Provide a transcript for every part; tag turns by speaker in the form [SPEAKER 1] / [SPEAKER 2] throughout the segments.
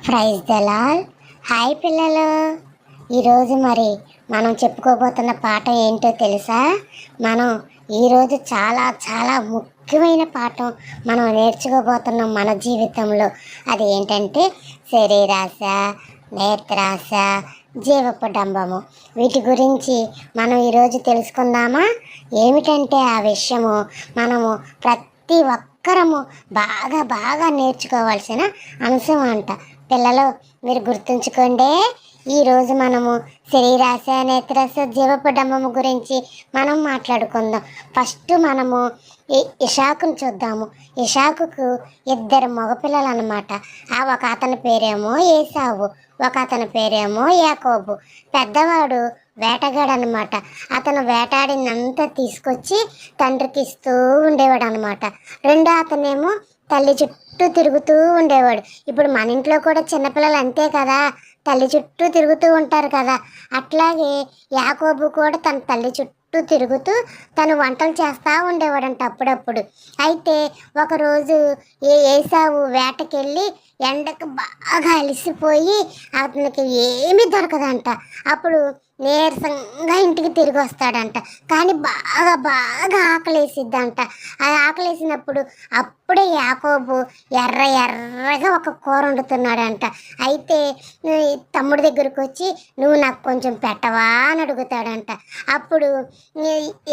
[SPEAKER 1] Praise Dalal hi పిల్లలు. ఈరోజు మరి మనం చెప్పుకోబోతున్న పాఠం ఏంటో తెలుసా? మనం ఈరోజు చాలా చాలా ముఖ్యమైన పాఠం మనం నేర్చుకోబోతున్నాం మన జీవితంలో. అది ఏంటంటే శరీరాశ నేత్రాశ జీవపడంబము వీటి గురించి మనం ఈరోజు తెలుసుకుందామా? ఏమిటంటే ఆ విషయము మనము ప్రతి ఒక్కరము బాగా బాగా నేర్చుకోవాల్సిన అంశం అంట. పిల్లలు మీరు గుర్తుంచుకోండి ఈరోజు మనము శరీరాశ నేత్రాశ జీవపడంబము గురించి మనం మాట్లాడుకుందాం. ఫస్ట్ మనము ఇషాకును చూద్దాము. ఇషాకుకు ఇద్దరు మగపిల్లలు అనమాట ఆ ఒక అతని పేరేమో ఏసావు ఒక అతని పేరేమో యాకోబు. పెద్దవాడు వేటగాడు అనమాట అతను వేటాడినంతా తీసుకొచ్చి తండ్రికి ఇస్తూ ఉండేవాడు అనమాట రెండో అతనేమో తల్లి చుట్టూ చుట్టూ తిరుగుతూ ఉండేవాడు. ఇప్పుడు మన ఇంట్లో కూడా చిన్నపిల్లలు అంతే కదా. తల్లి చుట్టూ తిరుగుతూ ఉంటారు కదా. అట్లాగే యాకోబు కూడా తన తల్లి చుట్టూ తిరుగుతూ తను వంటలు చేస్తూ ఉండేవాడంట అప్పుడప్పుడు. అయితే ఒకరోజు ఏ ఏసావు వేటకెళ్ళి ఎండకు బాగా అలసిపోయి అతనికి ఏమీ దొరకదంట. అప్పుడు నీరసంగా ఇంటికి తిరిగి వస్తాడంట. కానీ బాగా బాగా ఆకలేసిద్దంట. ఆ ఆకలేసినప్పుడు అప్పుడు అప్పుడే యాకోబు ఎర్ర ఎర్రగా ఒక కూర వండుతున్నాడంట. అయితే తమ్ముడి దగ్గరకు వచ్చి నువ్వు నాకు కొంచెం పెట్టవా అని అడుగుతాడంట. అప్పుడు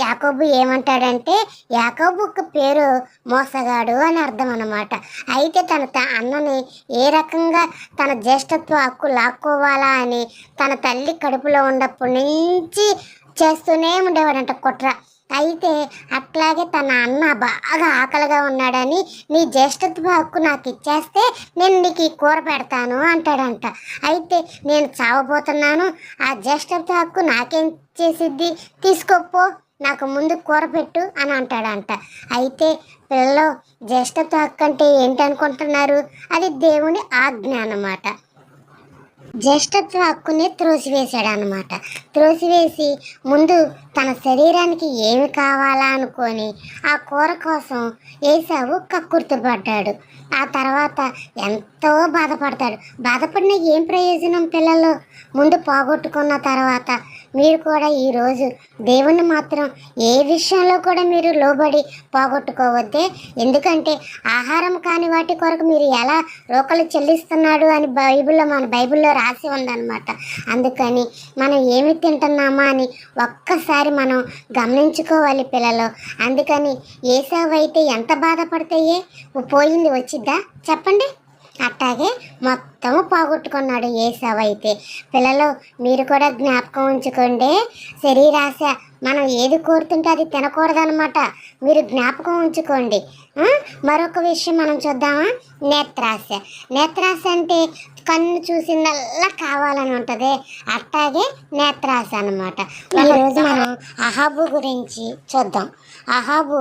[SPEAKER 1] యాకోబు ఏమంటాడంటే యాకోబు పేరు మోసగాడు అని అర్థం అనమాట అయితే తన అన్నని ఏ రకంగా తన జ్యేష్ఠత్వ హక్కు లాక్కోవాలా అని తన తల్లి కడుపులో ఉన్నప్పటి నుంచి చేస్తూనే ఉండేవాడంట కుట్ర. అయితే అట్లాగే తన అన్న బాగా ఆకలిగా ఉన్నాడని నీ జ్యేష్ఠత్వ హక్కు నాకు ఇచ్చేస్తే నేను నీకు ఈ కూర పెడతాను అంటాడంట. అయితే నేను చావబోతున్నాను. ఆ జ్యేష్ఠత్వ హక్కు నాకేం చేసిద్ది? తీసుకోపో. నాకు ముందు కూర పెట్టు అని అంటాడంట. అయితే పిల్లలు జ్యేష్ఠత్వ హక్కు అంటే ఏంటి అనుకుంటున్నారు అది దేవుని ఆజ్ఞ అన్నమాట. జ్యేష్ఠత్వ హక్కుని త్రోసివేశాడు అనమాట త్రోసివేసి ముందు తన శరీరానికి ఏమి కావాలా అనుకొని ఆ కూర కోసం ఏసావు కక్కుర్తిపడ్డాడు. ఆ తర్వాత ఎంతో బాధపడతాడు. బాధపడిన ఏం ప్రయోజనం పిల్లలు? ముందు పోగొట్టుకున్న తర్వాత మీరు కూడా ఈరోజు దేవుణ్ణి మాత్రం ఏ విషయంలో కూడా మీరు లోబడి పోగొట్టుకోవద్దే. ఎందుకంటే ఆహారం కాని వాటి కొరకు మీరు ఎలా రోకలు చెల్లిస్తున్నాడు అని బైబిల్లో మన బైబిల్లో రాసి ఉందన్నమాట. అందుకని మనం ఏమి తింటున్నామా అని ఒక్కసారి మనం గమనించుకోవాలి పిల్లలు. అందుకని ఏసావు అయితే ఎంత బాధపడతాయే? పోయింది వచ్చిద్దా? చెప్పండి. అట్టాగే మొత్తము పోగొట్టుకున్నాడు ఏసావు అయితే. పిల్లలు మీరు కూడా జ్ఞాపకం ఉంచుకోండి. శరీరాశ మనం ఏది కోరుతుంటే అది తినకూడదనమాట మీరు జ్ఞాపకం ఉంచుకోండి? మరొక విషయం మనం చూద్దామా? నేత్రాశ. నేత్రాశ అంటే కన్ను చూసిందల్లా కావాలని ఉంటుంది. అట్టాగే నేత్రాశ అనమాట ఈరోజు మనం అహాబు గురించి చూద్దాం. అహాబు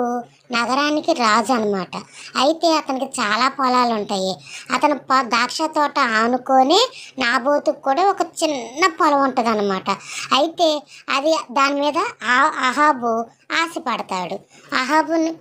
[SPEAKER 1] నగరానికి రాజు అనమాట అయితే అతనికి చాలా పొలాలు ఉంటాయి అతను ప- ద్రాక్ష తోట ఆనుకొని నాబోతుకు కూడా ఒక చిన్న పొలం ఉంటుంది అనమాట అయితే అది దాని మీద ఆ- అహాబు ఆశపడతాడు. అహాబుని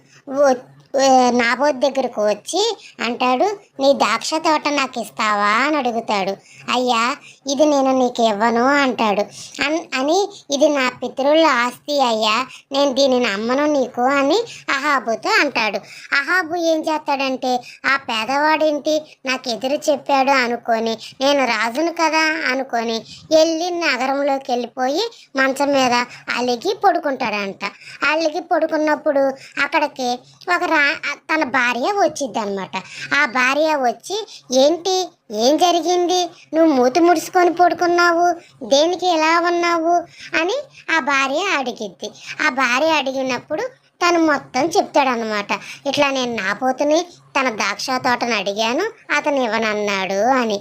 [SPEAKER 1] నాబోత్ దగ్గరకు వచ్చి అంటాడు నీ ద్రాక్ష తోట నాకు ఇస్తావా? అని అడుగుతాడు. అయ్యా ఇది నేను నీకు ఇవ్వను అంటాడు. అన్ అని ఇది నా పితరుల ఆస్తి అయ్యా నేను దీనిని అమ్మను నీకు అని అహాబుతో అంటాడు. అహాబు ఏం చేస్తాడంటే ఆ పేదవాడేంటి నాకు ఎదురు చెప్పాడు అనుకొని నేను రాజును కదా అనుకొని వెళ్ళి నగరంలోకి వెళ్ళిపోయి మంచం మీద అలిగి పడుకుంటాడంట. అలిగి పడుకున్నప్పుడు అక్కడికి ఒక రా తన భార్య వచ్చిద్ది అనమాట ఆ భార్య వచ్చి ఏంటి ఏం జరిగింది? నువ్వు మూతి ముడుచుకొని పడుకున్నావు. దేనికి ఎలా ఉన్నావు? అని ఆ భార్య అడిగిద్ది. ఆ భార్య అడిగినప్పుడు తను మొత్తం చెప్తాడనమాట ఇట్లా నేను నా పోతుని తన ద్రాక్ష తోటను అడిగాను. అతను ఇవ్వనన్నాడు అని.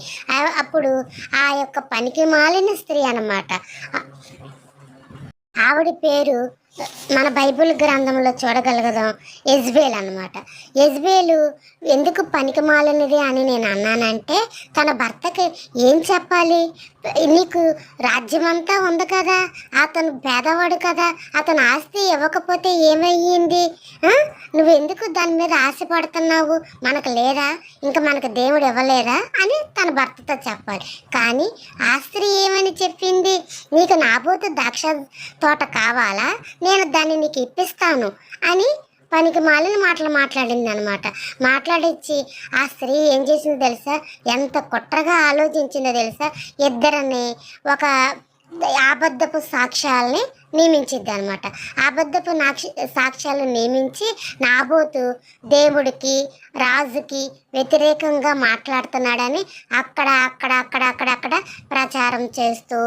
[SPEAKER 1] అప్పుడు ఆ యొక్క పనికి మాలిన స్త్రీ అనమాట ఆవిడ పేరు మన బైబిల్ గ్రంథంలో చూడగలుగుదాం. ఎజ్బేల్ అనమాట ఎజ్బేలు ఎందుకు పనికిమాలినది అని నేను అన్నానంటే తన భర్తకి ఏం చెప్పాలి? నీకు రాజ్యమంతా ఉంది కదా అతను పేదవాడు కదా అతను ఆస్తి ఇవ్వకపోతే ఏమయ్యింది? నువ్వు ఎందుకు దాని మీద ఆశపడుతున్నావు? మనకు లేదా? ఇంకా మనకు దేవుడు ఇవ్వలేదా? అని తన భర్తతో చెప్పాలి. కానీ ఆ స్త్రీ ఏమని చెప్పింది? నీకు నాబోతు ద్రాక్ష తోట కావాలా? నేను దాన్ని నీకు ఇప్పిస్తాను అని పనికి మాలిన మాటలు మాట్లాడింది అనమాట మాట్లాడిచ్చి ఆ స్త్రీ ఏం చేసిందో తెలుసా? ఎంత కుట్రగా ఆలోచించిందో తెలుసా? ఇద్దరిని ఒక అబద్ధపు సాక్ష్యాలని నియమించిద్ది అనమాట అబద్ధపు నాక్ష సాక్ష్యాలను నియమించి నాబోతు దేవుడికి రాజుకి వ్యతిరేకంగా మాట్లాడుతున్నాడని అక్కడ అక్కడ అక్కడ అక్కడ అక్కడ ప్రచారం చేస్తూ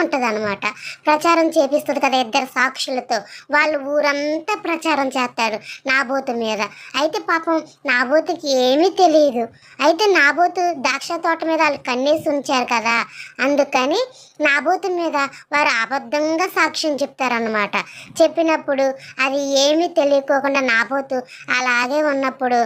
[SPEAKER 1] ఉంటుంది అనమాట ప్రచారం చేపిస్తుంది కదా ఇద్దరు సాక్షులతో. వాళ్ళు ఊరంతా ప్రచారం చేస్తారు నాబోతు మీద. అయితే పాపం నాబోతుకి ఏమీ తెలియదు అయితే నాబోతు ద్రాక్ష తోట మీద వాళ్ళు కన్నేసి ఉంచారు కదా. అందుకని నాబోతు మీద వారు అబద్ధంగా సాక్ష్యం చెప్తారన్నమాట. చెప్పినప్పుడు అది ఏమీ తెలియకోకుండా నాబోతు అలాగే ఉన్నప్పుడు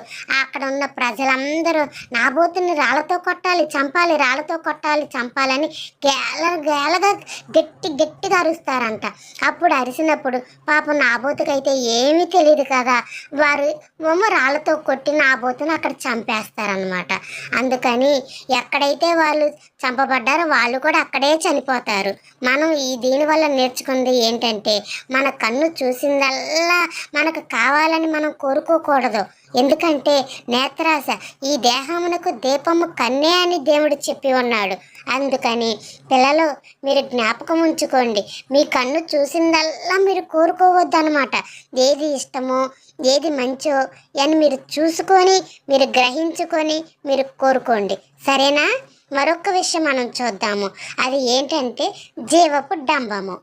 [SPEAKER 1] అక్కడ ఉన్న ప్రజలందరూ నాబోతుని రాళ్ళతో కొట్టాలి చంపాలి రాళ్ళతో కొట్టాలి చంపాలని గేల గేలగా గట్టి గట్టిగా అరుస్తారంట. అప్పుడు అరిసినప్పుడు పాపం నాబోతుకైతే ఏమీ తెలియదు కదా. వారు మొమ్మ రాళ్ళతో కొట్టి నాబోతుని అక్కడ చంపేస్తారనమాట అందుకని ఎక్కడైతే వాళ్ళు చంపబడ్డారో వాళ్ళు కూడా అక్కడే చనిపోతారు. మనం ఈ దీనివల్ల నేర్చుకుంది ఏంటంటే మన కన్ను చూసిందల్లా మనకు కావాలని మనం కోరుకోకూడదు. ఎందుకంటే నేత్రాశ ఈ దేహమునకు దీపము కన్నే అని దేవుడు చెప్పి ఉన్నాడు. అందుకని పిల్లలు మీరు జ్ఞాపకం ఉంచుకోండి. మీ కన్ను చూసిందల్లా మీరు కోరుకోవద్దు అనమాట ఏది ఇష్టమో ఏది మంచో అని మీరు చూసుకొని మీరు గ్రహించుకొని మీరు కోరుకోండి. సరేనా? మరొక విషయం మనం చూద్దాము. అది ఏంటంటే జీవపు డంబము.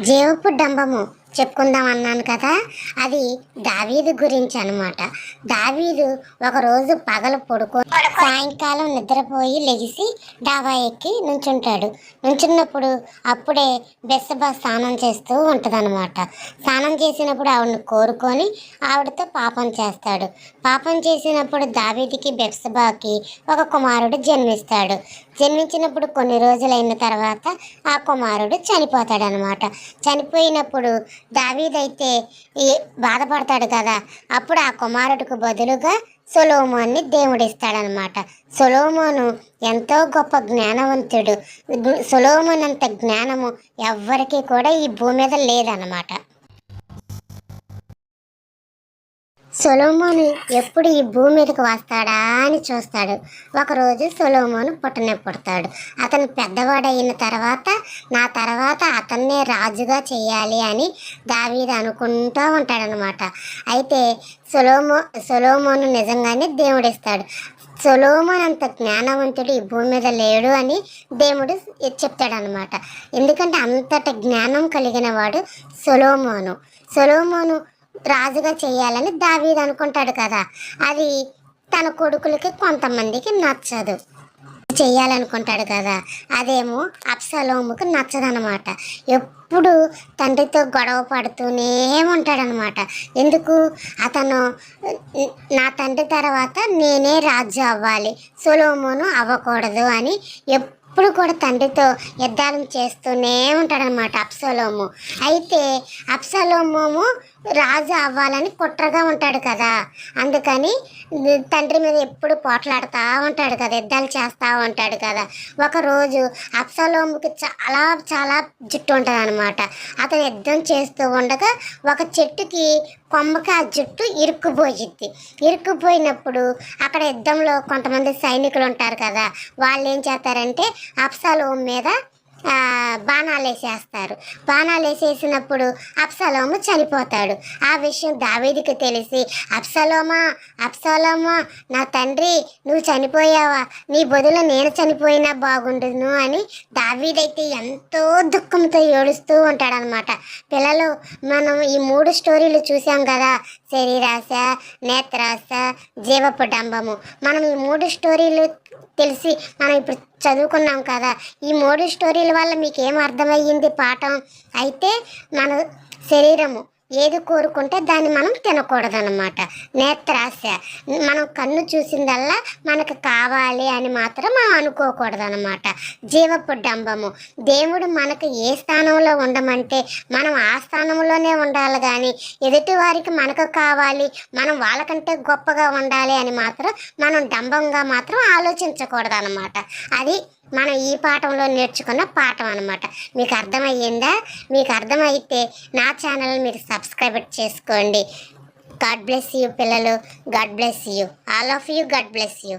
[SPEAKER 1] జేవుపు డంబము. చెప్పుకుందాం అన్నాను కదా. అది దావీదు గురించి అనమాట దావీదు ఒకరోజు పగలు పడుకో సాయంకాలం నిద్రపోయి లెగిసి డాబా ఎక్కి నుంచుంటాడు. నుంచున్నప్పుడు అప్పుడే బెස්සబా స్నానం చేస్తూ ఉంటుందన్నమాట. స్నానం చేసినప్పుడు ఆవిడని కోరుకొని ఆవిడతో పాపం చేస్తాడు. పాపం చేసినప్పుడు దావీదికి బెస్సబాకి ఒక కుమారుడు జన్మిస్తాడు. జన్మించినప్పుడు కొన్ని రోజులైన తర్వాత ఆ కుమారుడు చనిపోతాడనమాట చనిపోయినప్పుడు దావీదైతే ఈ బాధపడతాడు కదా. అప్పుడు ఆ కుమారుడికి బదులుగా సొలోమోన్ని దేవుడిస్తాడనమాట. సొలోమోను ఎంతో గొప్ప జ్ఞానవంతుడు. గు- సొలోమోన్ అంత జ్ఞానము ఎవ్వరికీ కూడా ఈ భూమి మీద లేదనమాట. సొలోమోను ఎప్పుడు ఈ భూమి మీదకి వస్తాడా అని చూస్తాడు. ఒకరోజు సొలోమోను పుట్టనే పుడతాడు. అతను పెద్దవాడైన తర్వాత నా తర్వాత అతన్నే రాజుగా చేయాలి అని దావీదు అనుకుంటూ ఉంటాడనమాట అయితే సొలోమో సొలోమోను నిజంగానే దేవుడిస్తాడు. సొలోమోన్ అంత జ్ఞానవంతుడు ఈ భూమి మీద లేడు అని దేవుడు చెప్తాడనమాట ఎందుకంటే అంతట జ్ఞానం కలిగిన వాడు సొలోమోను. సొలోమోను రాజుగా చేయాలని దావీదు అనుకుంటాడు కదా. అది తన కొడుకులకి కొంతమందికి నచ్చదు. చేయాలనుకుంటాడు కదా. అదేమో అప్సలోముకు నచ్చదనమాట ఎప్పుడు తండ్రితో గొడవ పడుతూనే ఉంటాడనమాట ఎందుకు? అతను నా తండ్రి తర్వాత నేనే రాజు అవ్వాలి. సొలోమోను అవ్వకూడదు అని ఎప్పుడు కూడా తండ్రితో యుద్ధాలను చేస్తూనే ఉంటాడనమాట అప్సలోము అయితే అప్సలోము రాజు అవ్వాలని కుట్రగా ఉంటాడు కదా. అందుకని తండ్రి మీద ఎప్పుడు పోట్లాడుతూ ఉంటాడు కదా యుద్ధాలు చేస్తూ ఉంటాడు కదా. ఒకరోజు అప్సలోముకి చాలా చాలా జుట్టు ఉంటుంది అనమాట అతను యుద్ధం చేస్తూ ఉండగా ఒక చెట్టుకి కొమ్మకి ఆ జుట్టు ఇరుక్కుపోయిద్ది. ఇరుక్కుపోయినప్పుడు అక్కడ యుద్ధంలో కొంతమంది సైనికులు ఉంటారు కదా వాళ్ళు ఏం చేస్తారంటే అప్సలోం మీద బాణాలు వేసేస్తారు. బాణాలు వేసేసినప్పుడు అప్సలోము చనిపోతాడు. ఆ విషయం దావీదికి తెలిసి అప్సలోమా అప్సలోమా నా తండ్రి నువ్వు చనిపోయావా? నీ బదులు నేను చనిపోయినా బాగుండును? అని దావీదైతే ఎంతో దుఃఖంతో ఏడుస్తూ ఉంటాడనమాట. పిల్లలు మనం ఈ మూడు స్టోరీలు చూసాం కదా శరీరాశ నేత్రాశ జీవపు డంబము మనం ఈ మూడు స్టోరీలు తెలిసి మనం ఇప్పుడు చదువుకున్నాం కదా ఈ మూడు స్టోరీల వల్ల మీకు ఏం అర్థమయ్యింది పాఠం? అయితే మన శరీరము ఏది కోరుకుంటే దాన్ని మనం తినకూడదన్నమాట. నేత్రాశ. మనం కన్ను చూసిందల్లా మనకు కావాలి అని మాత్రం మనం అనుకోకూడదన్నమాట. జీవపు డంబము దేవుడు మనకు ఏ స్థానంలో ఉండమంటే మనం ఆ స్థానంలోనే ఉండాలి కానీ ఎదుటి వారికి మనకు కావాలి మనం వాళ్ళకంటే గొప్పగా ఉండాలి అని మాత్రం మనం డంబంగా మాత్రం ఆలోచించకూడదు అనమాట అది మనం ఈ పాఠంలో నేర్చుకున్న పాఠం అనమాట మీకు అర్థమయ్యిందా? మీకు అర్థమైతే నా ఛానల్ మీరు సబ్స్క్రైబ్ చేసుకోండి. గాడ్ బ్లెస్ యూ పిల్లలు. God bless you. All of you God bless you.